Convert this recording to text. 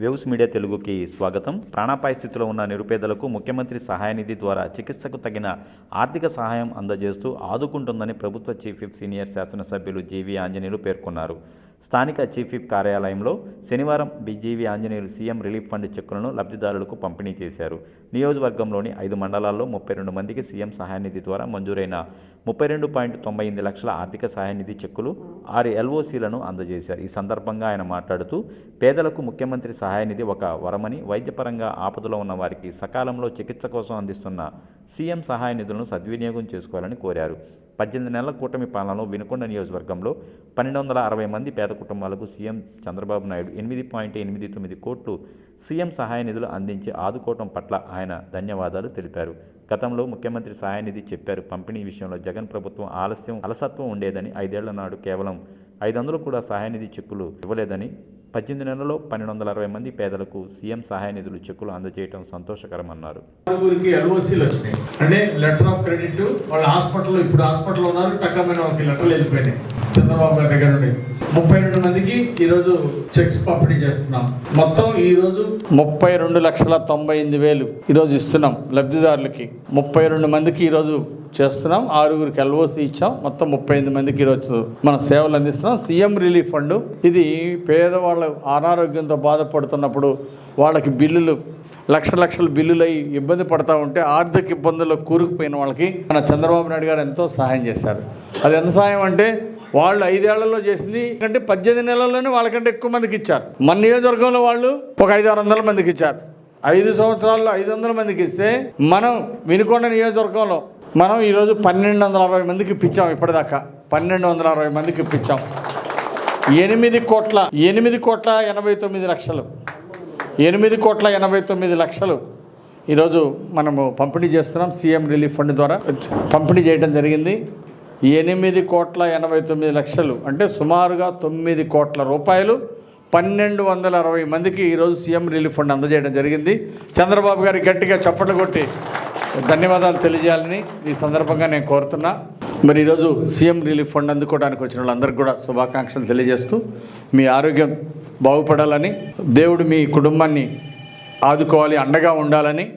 Views media తెలుగుకి స్వాగతం. ప్రాణాపాయ స్థితిలో ఉన్న నిరుపేదలకు ముఖ్యమంత్రి సహాయ నిధి ద్వారా చికిత్సకు తగిన ఆర్థిక సహాయం అందజేస్తూ ఆదుకుంటుందని ప్రభుత్వ చీఫ్ విప్ సీనియర్ శాసనసభ్యులు జీవీ ఆంజనేయులు పేర్కొన్నారు. స్థానిక చీఫ్ విప్ కార్యాలయంలో శనివారం B G V Anjaneyulu CM relief fund చెక్కులను లబ్ధిదారులకు పంపిణీ చేశారు. నియోజకవర్గంలోని ఐదు మండలాల్లో ముప్పై రెండు మందికి సీఎం సహాయ నిధి ద్వారా మంజూరైన ముప్పై రెండు పాయింట్ తొంభై ఎనిమిది లక్షల ఆర్థిక సహాయ నిధి చెక్కులు ఆరు ఎల్ఓసీలను అందజేశారు. ఈ సందర్భంగా ఆయన మాట్లాడుతూ పేదలకు ముఖ్యమంత్రి సహాయ నిధి ఒక వరమని వైద్యపరంగా ఆపదలో ఉన్న వారికి సకాలంలో చికిత్స కోసం అందిస్తున్న సీఎం సహాయ నిధులను సద్వినియోగం చేసుకోవాలని కోరారు. పద్దెనిమిది నెలల కూటమి పాలనలో వినుకొండ నియోజకవర్గంలో పన్నెండు వందల అరవై మంది పేద కుటుంబాలకు సీఎం చంద్రబాబు నాయుడు ఎనిమిది పాయింట్ ఎనిమిది తొమ్మిది కోట్లు సీఎం సహాయ నిధులు అందించి ఆదుకోవటం పట్ల ఆయన ధన్యవాదాలు తెలిపారు. గతంలో ముఖ్యమంత్రి సాయనిధి చెప్పారు. పంపిణీ విషయంలో జగన్ ప్రభుత్వం ఆలస్యం అలసత్వం ఉండేదని ఐదేళ్ళ నాడు కేవలం ఐదు వందలు కూడా సహాయనిధి చెక్కులు ఇవ్వలేదని పద్దెనిమిది నెలల్లో పన్నెండు వందల అరవై మంది పేదలకు సీఎం సహాయ నిధులు చెక్కులు అందజేయడం సంతోషకరమన్నారు. అంటే లెటర్ ఆఫ్ క్రెడిట్ వాళ్ళ హాస్పిటల్లో ఇప్పుడు హాస్పిటల్లో ఉన్నారు టక్కమైన వాళ్ళకి లెటర్లు వెళ్ళిపోయినాయి. చంద్రబాబు గారి దగ్గర నుండి. ముప్పై రెండు మందికి ఈరోజు చెక్స్ పంపిణీ చేస్తున్నాం. మొత్తం ఈ రోజు ముప్పై రెండు లక్షల తొంభై ఎనిమిది వేలు ఈరోజు ఇస్తున్నాం లబ్ధిదారులకి. ముప్పై రెండు మందికి ఈరోజు చేస్తున్నాం. ఆరుగురికి ఎల్ఓసి ఇచ్చాం. మొత్తం ముప్పై ఎనిమిది మందికి ఈరోజు మన సేవలు అందిస్తున్నాం. CM relief fund. ఇది పేదవాళ్ళ అనారోగ్యంతో బాధపడుతున్నప్పుడు వాళ్ళకి బిల్లులు లక్ష లక్షల బిల్లులు అయి ఇబ్బంది పడతా ఉంటే ఆర్థిక ఇబ్బందుల్లో కూరుకుపోయిన వాళ్ళకి మన చంద్రబాబు నాయుడు గారు ఎంతో సహాయం చేశారు. అది ఎంత సహాయం అంటే వాళ్ళు ఐదేళ్ళలో చేసింది అంటే పద్దెనిమిది నెలల్లోనే వాళ్ళకంటే ఎక్కువ మందికి ఇచ్చారు. మన నియోజకవర్గంలో వాళ్ళు ఒక ఐదు ఆరు వందల మందికి ఇచ్చారు. ఐదు సంవత్సరాల్లో ఐదు వందల మందికి ఇస్తే మనం వినుకొండ నియోజకవర్గంలో మనం ఈరోజు పన్నెండు వందల అరవై మందికి ఇప్పించాం ఇప్పటిదాకా. పన్నెండు వందల అరవై మందికి ఇప్పించాం. ఎనిమిది కోట్ల ఎనిమిది కోట్ల ఎనభై తొమ్మిది లక్షలు. ఎనిమిది కోట్ల ఎనభై తొమ్మిది లక్షలు ఈరోజు మనము పంపిణీ చేస్తున్నాం సీఎం రిలీఫ్ ఫండ్ ద్వారా. పంపిణీ చేయడం జరిగింది. ఎనిమిది కోట్ల ఎనభై తొమ్మిది లక్షలు అంటే సుమారుగా తొమ్మిది కోట్ల రూపాయలు పన్నెండు వందల అరవై మందికి ఈరోజు సీఎం రిలీఫ్ ఫండ్ అందజేయడం జరిగింది. చంద్రబాబు గారి గట్టిగా చప్పట్లు కొట్టి ధన్యవాదాలు తెలియజేయాలని ఈ సందర్భంగా నేను కోరుతున్నా. మరి ఈరోజు సీఎం రిలీఫ్ ఫండ్ అందుకోవడానికి వచ్చిన వాళ్ళందరికీ కూడా శుభాకాంక్షలు తెలియజేస్తూ మీ ఆరోగ్యం బాగుపడాలని దేవుడు మీ కుటుంబాన్ని ఆదుకోవాలి అండగా ఉండాలని